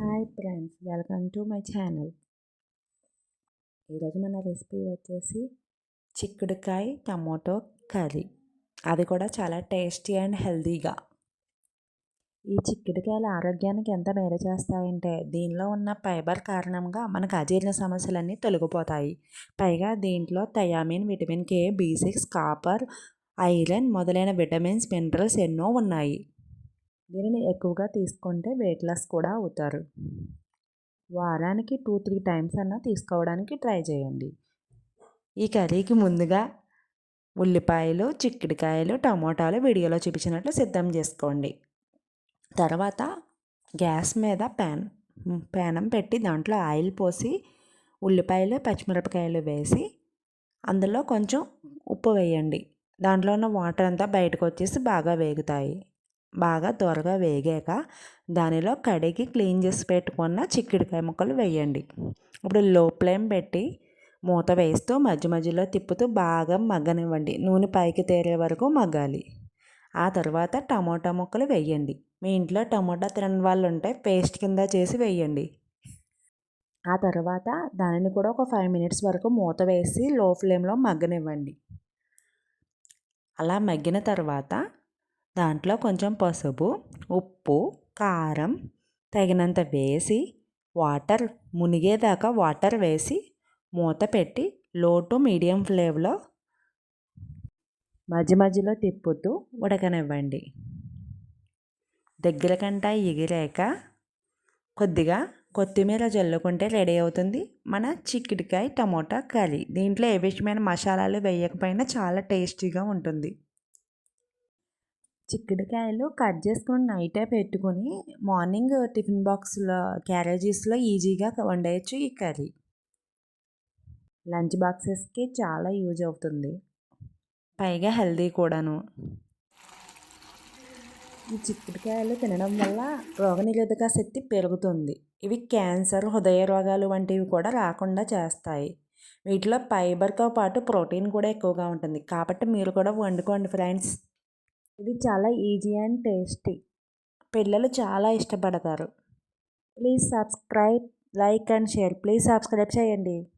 Hi friends welcome to my channel. ఈరోజు మన recipe వచ్చేసి చిక్కుడుకాయ టమోటో కర్రీ. అది కూడా చాలా టేస్టీ అండ్ హెల్తీగా. ఈ చిక్కుడుకాయలు ఆరోగ్యానికి ఎంత మేలు చేస్తాయంటే దీనిలో ఉన్న ఫైబర్ కారణంగా మనకు అజీర్ణ సమస్యలన్నీ తొలగిపోతాయి. పైగా దీంట్లో thiamine vitamin K B six copper iron మొదలైన విటమిన్స్ మినరల్స్ ఎన్నో ఉన్నాయి. దీనిని ఎక్కువగా తీసుకుంటే వెయిట్ లాస్ కూడా అవుతారు. వారానికి టూ త్రీ టైమ్స్ అన్నా తీసుకోవడానికి ట్రై చేయండి. ఈ కర్రీకి ముందుగా ఉల్లిపాయలు చిక్కుడుకాయలు టమోటాలు వీడియోలో చూపించినట్లు సిద్ధం చేసుకోండి. తర్వాత గ్యాస్ మీద ప్యాన్ ప్యానం పెట్టి దాంట్లో ఆయిల్ పోసి ఉల్లిపాయలు పచ్చిమిరపకాయలు వేసి అందులో కొంచెం ఉప్పు వేయండి. దాంట్లో ఉన్న వాటర్ అంతా బయటకు వచ్చేసి బాగా వేగుతాయి. బాగా త్వరగా వేగాక దానిలో కడిగి క్లీన్ చేసి పెట్టుకున్న చిక్కుడుకాయ ముక్కలు వేయండి. ఇప్పుడు లో ఫ్లేమ్ పెట్టి మూత వేస్తూ మధ్య మధ్యలో తిప్పుతూ బాగా మగ్గనివ్వండి. నూనె పైకి తేరే వరకు మగ్గాలి. ఆ తర్వాత టమోటా ముక్కలు వేయండి. మీ ఇంట్లో టమోటా తినని వాళ్ళు ఉంటే పేస్ట్ కింద చేసి వేయండి. ఆ తర్వాత దానిని కూడా ఒక ఫైవ్ మినిట్స్ వరకు మూత వేసి లో ఫ్లేమ్లో మగ్గనివ్వండి. అలా మగ్గిన తర్వాత దాంట్లో కొంచెం పసుపు ఉప్పు కారం తగినంత వేసి వాటర్ మునిగేదాకా వాటర్ వేసి మూత పెట్టి లో టు మీడియం ఫ్లేమ్లో మధ్య మధ్యలో తిప్పుతూ ఉడకనివ్వండి. దగ్గర కంటా ఎగిరాక కొద్దిగా కొత్తిమీర జల్లుకుంటే రెడీ అవుతుంది. మన చిక్కుడుకాయ టమోటా కర్రీ. దీంట్లో ఏ విషయమైన మసాలాలు వేయకపోయినా చాలా టేస్టీగా ఉంటుంది. చిక్కుడుకాయలు కట్ చేసుకొని నైటే పెట్టుకొని మార్నింగ్ టిఫిన్ బాక్స్లో క్యారేజీస్లో ఈజీగా వండేయచ్చు ఈ కర్రీ. లంచ్ బాక్సెస్కి చాలా యూజ్ అవుతుంది. పైగా హెల్దీ కూడాను. ఈ చిక్కుడుకాయలు తినడం వల్ల రోగనిరోధక శక్తి పెరుగుతుంది. ఇవి క్యాన్సర్ హృదయ రోగాలు వంటివి కూడా రాకుండా చేస్తాయి. వీటిలో ఫైబర్తో పాటు ప్రోటీన్ కూడా ఎక్కువగా ఉంటుంది. కాబట్టి మీరు కూడా వండుకోండి ఫ్రెండ్స్. ఇది చాలా ఈజీ అండ్ టేస్టీ. పిల్లలు చాలా ఇష్టపడతారు. Please subscribe like and share. Please subscribe చేయండి.